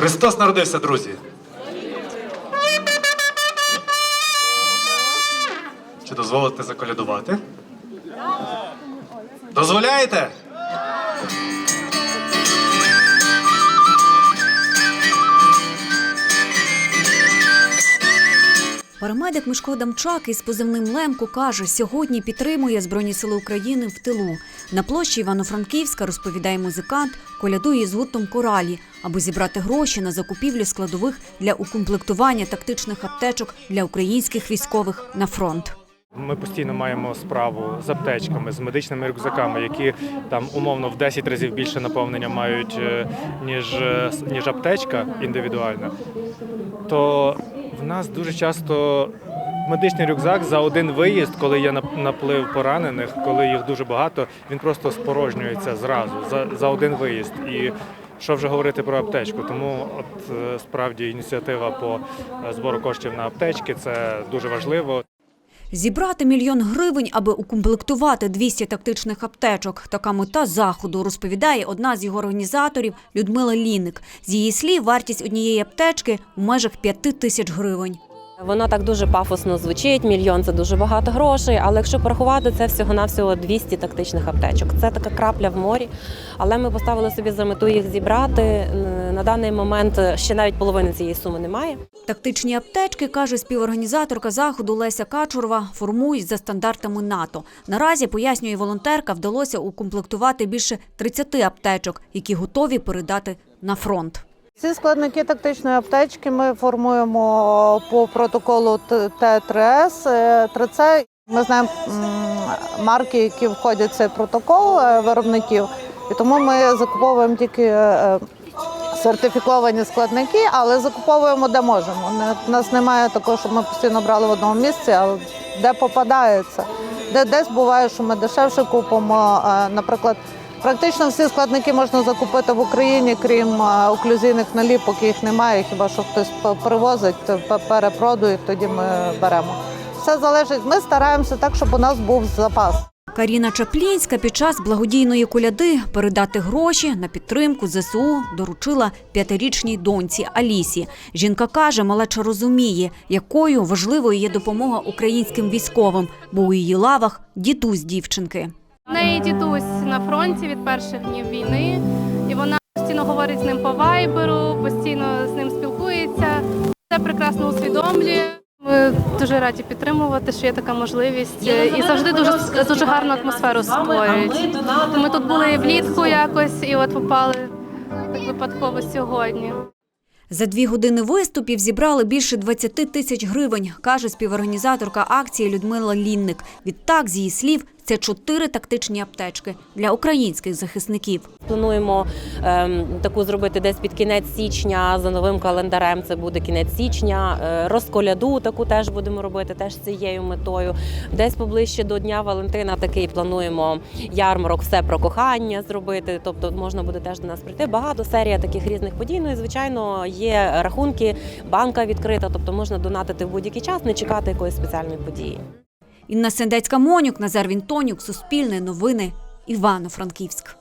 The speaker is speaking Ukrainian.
Христос народився, друзі. Чи дозволите заколядувати? Дозволяєте? Парамедик Мишко Дамчак із позивним Лемко каже, сьогодні підтримує Збройні сили України в тилу. На площі Івано-Франківська розповідає музикант, колядує з гуртом коралі, аби зібрати гроші на закупівлю складових для укомплектування тактичних аптечок для українських військових на фронт. Ми постійно маємо справу з аптечками, з медичними рюкзаками, які там умовно в 10 разів більше наповнення мають е, ніж, е, ніж аптечка індивідуальна. То в нас дуже часто медичний рюкзак за один виїзд, коли є нап- наплив поранених, коли їх дуже багато, він просто спорожнюється зразу за, за один виїзд. І що вже говорити про аптечку? Тому от е, справді ініціатива по е, збору коштів на аптечки це дуже важливо. Зібрати мільйон гривень, аби укомплектувати 200 тактичних аптечок. Така мета заходу, розповідає одна з його організаторів Людмила Ліник. З її слів, вартість однієї аптечки у межах 5 тисяч гривень. Воно так дуже пафосно звучить. Мільйон це дуже багато грошей. Але якщо порахувати, це всього навсього 200 тактичних аптечок. Це така крапля в морі. Але ми поставили собі за мету їх зібрати. На даний момент ще навіть половини цієї суми немає. Тактичні аптечки, каже співорганізаторка заходу Леся Качурова, формують за стандартами НАТО. Наразі, пояснює волонтерка, вдалося укомплектувати більше 30 аптечок, які готові передати на фронт. Ці складники тактичної аптечки ми формуємо по протоколу Т- Т3С. е, 3С. Ми знаємо марки, які входять в цей протокол е, виробників, і тому ми закуповуємо тільки е, сертифіковані складники, але закуповуємо де можемо. У нас немає такого, щоб ми постійно брали в одному місці, а де попадається. Де десь буває, що ми дешевше купимо. Наприклад, практично всі складники можна закупити в Україні, крім е, оклюзійних наліпок, їх немає. Хіба що хтось привозить, перепродує, тоді ми беремо. Все залежить. Ми стараємося так, щоб у нас був запас. Каріна Чаплінська під час благодійної коляди передати гроші на підтримку ЗСУ доручила п'ятирічній доньці Алісі. Жінка каже, малеча розуміє, якою важливою є допомога українським військовим, бо у її лавах дідусь дівчинки. Неї дідусь на фронті від перших днів війни, і вона постійно говорить з ним по вайберу, постійно з ним спілкується. Це прекрасно усвідомлює. Ми дуже раді підтримувати, що є така можливість, і завжди дуже дуже гарну атмосферу створюють. Ми тут були влітку якось, і от попали так випадково сьогодні. За дві години виступів зібрали більше 20 тисяч гривень, каже співорганізаторка акції Людмила Лінник. Відтак, з її слів, це чотири тактичні аптечки для українських захисників. Плануємо ем, таку зробити десь під кінець січня за новим календарем. Це буде кінець січня. Е, розколяду таку теж будемо робити, теж цією метою. Десь поближче до Дня Валентина такий плануємо ярмарок все про кохання зробити. Тобто можна буде теж до нас прийти. Багато серія таких різних подій. Ну і звичайно є рахунки, банка відкрита, тобто можна донатити в будь-який час, не чекати якоїсь спеціальної події. Інна Сендецька Монюк, Назар Вінтонюк, Суспільне новини, Івано-Франківськ.